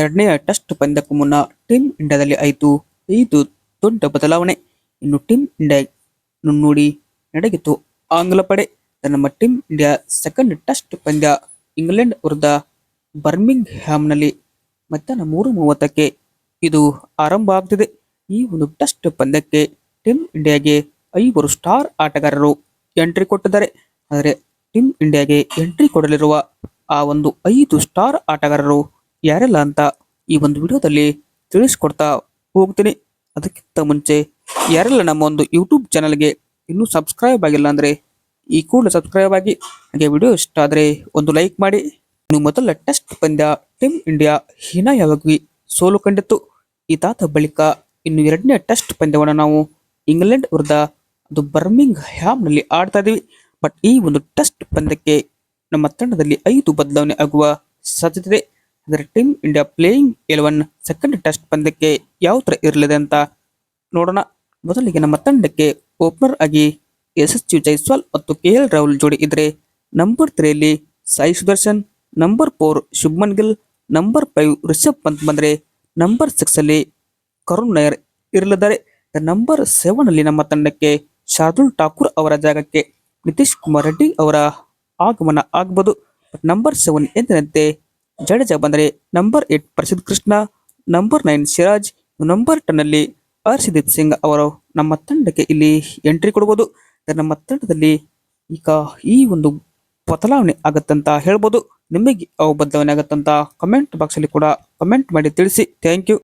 ಎರಡನೆಯ ಟೆಸ್ಟ್ ಪಂದ್ಯಕ್ಕೂ ಮುನ್ನ ಟೀಮ್ ಇಂಡಿಯಾದಲ್ಲಿ ಆಯಿತು ಐದು ದೊಡ್ಡ ಬದಲಾವಣೆ. ಇನ್ನು ಟೀಮ್ ಇಂಡಿಯಾ ನೋಡಿ ನಡೆಯಿತು. ಆಂಗ್ಲ ಪಡೆ ನಮ್ಮ ಟೀಮ್ ಇಂಡಿಯಾ ಸೆಕೆಂಡ್ ಟೆಸ್ಟ್ ಪಂದ್ಯ ಇಂಗ್ಲೆಂಡ್ ವಿರುದ್ಧ ಬರ್ಮಿಂಗ್ ಹ್ಯಾಮ್ನಲ್ಲಿ ಮಧ್ಯಾಹ್ನ ಮೂರು ಮೂವತ್ತಕ್ಕೆ ಇದು ಆರಂಭ ಆಗ್ತಿದೆ. ಈ ಒಂದು ಟೆಸ್ಟ್ ಪಂದ್ಯಕ್ಕೆ ಟೀಮ್ ಇಂಡಿಯಾಗೆ ಐವರು ಸ್ಟಾರ್ ಆಟಗಾರರು ಎಂಟ್ರಿ ಕೊಟ್ಟಿದ್ದಾರೆ. ಆದರೆ ಟೀಮ್ ಇಂಡಿಯಾಗೆ ಎಂಟ್ರಿ ಕೊಡಲಿರುವ ಆ ಒಂದು ಐದು ಸ್ಟಾರ್ ಆಟಗಾರರು ಯಾರೆಲ್ಲ ಅಂತ ಈ ಒಂದು ವಿಡಿಯೋದಲ್ಲಿ ತಿಳಿಸ್ಕೊಡ್ತಾ ಹೋಗ್ತೀನಿ. ಅದಕ್ಕಿಂತ ಮುಂಚೆ ಯಾರೆಲ್ಲ ನಮ್ಮ ಒಂದು ಯೂಟ್ಯೂಬ್ ಚಾನಲ್ಗೆ ಇನ್ನೂ ಸಬ್ಸ್ಕ್ರೈಬ್ ಆಗಿಲ್ಲ ಅಂದರೆ ಈ ಕೂಡಲೇ ಸಬ್ಸ್ಕ್ರೈಬ್ ಆಗಿ, ಹಾಗೆ ವಿಡಿಯೋ ಇಷ್ಟ ಆದರೆ ಒಂದು ಲೈಕ್ ಮಾಡಿ. ಇನ್ನು ಮೊದಲ ಟೆಸ್ಟ್ ಪಂದ್ಯ ಟೀಮ್ ಇಂಡಿಯಾ ಹೀನಾಯವಾಗಿ ಸೋಲು ಕಂಡಿತ್ತು. ಇದಾದ ಬಳಿಕ ಇನ್ನು ಎರಡನೇ ಟೆಸ್ಟ್ ಪಂದ್ಯವನ್ನು ನಾವು ಇಂಗ್ಲೆಂಡ್ ವಿರುದ್ಧ ಅದು ಬರ್ಮಿಂಗ್ ಹ್ಯಾಮ್ನಲ್ಲಿ ಆಡ್ತಾ ಇದ್ದೀವಿ. ಬಟ್ ಈ ಒಂದು ಟೆಸ್ಟ್ ಪಂದ್ಯಕ್ಕೆ ನಮ್ಮ ತಂಡದಲ್ಲಿ ಐದು ಬದಲಾವಣೆ ಆಗುವ ಸಾಧ್ಯತೆ ಇದೆ. ಅಂದರೆ team India playing eleven second test ಪಂದ್ಯಕ್ಕೆ ಯಾವ ಥರ ಇರಲಿದೆ ಅಂತ ನೋಡೋಣ. ಮೊದಲಿಗೆ ನಮ್ಮ ತಂಡಕ್ಕೆ ಓಪನರ್ ಆಗಿ ಯಶಸ್ವಿ ಜೈಸ್ವಾಲ್ ಮತ್ತು ಕೆ ಎಲ್ ರಾಹುಲ್ ಜೋಡಿ ಇದ್ರೆ number ತ್ರೀಯಲ್ಲಿ Sai Sudarshan number four Shubman Gill number five Rishabh Pant ಬಂದ್ರೆ ನಂಬರ್ ಸಿಕ್ಸಲ್ಲಿ ಕರುಣ್ ನಾಯರ್ ಇರಲಿದ್ದಾರೆ. ನಂಬರ್ ಸೆವೆನ್ ಅಲ್ಲಿ ನಮ್ಮ ತಂಡಕ್ಕೆ ಶಾರ್ದುಲ್ ಠಾಕೂರ್ ಅವರ ಜಾಗಕ್ಕೆ ನಿತೀಶ್ ಕುಮಾರ್ ರೆಡ್ಡಿ ಅವರ ಆಗಮನ ಆಗಬಹುದು ನಂಬರ್ ಸೆವೆನ್ ಎಂದಿನಂತೆ ಜಡೇಜಾ ಬಂದರೆ number eight Prasidh Krishna, number nine Siraj number ten ಅಲ್ಲಿ ಹರ್ಷದೀಪ್ ಸಿಂಗ್ ಅವರು ನಮ್ಮ ತಂಡಕ್ಕೆ ಇಲ್ಲಿ ಎಂಟ್ರಿ ಕೊಡಬಹುದು ನಮ್ಮ ತಂಡದಲ್ಲಿ ಈಗ ಈ ಒಂದು ಬದಲಾವಣೆ ಆಗತ್ತಂತ ಹೇಳ್ಬೋದು. ನಿಮಗೆ ಅವು ಬದಲಾವಣೆ ಆಗತ್ತಂತ ಕಮೆಂಟ್ ಬಾಕ್ಸ್ ಅಲ್ಲಿ ಕೂಡ ಕಮೆಂಟ್ ಮಾಡಿ ತಿಳಿಸಿ. Thank you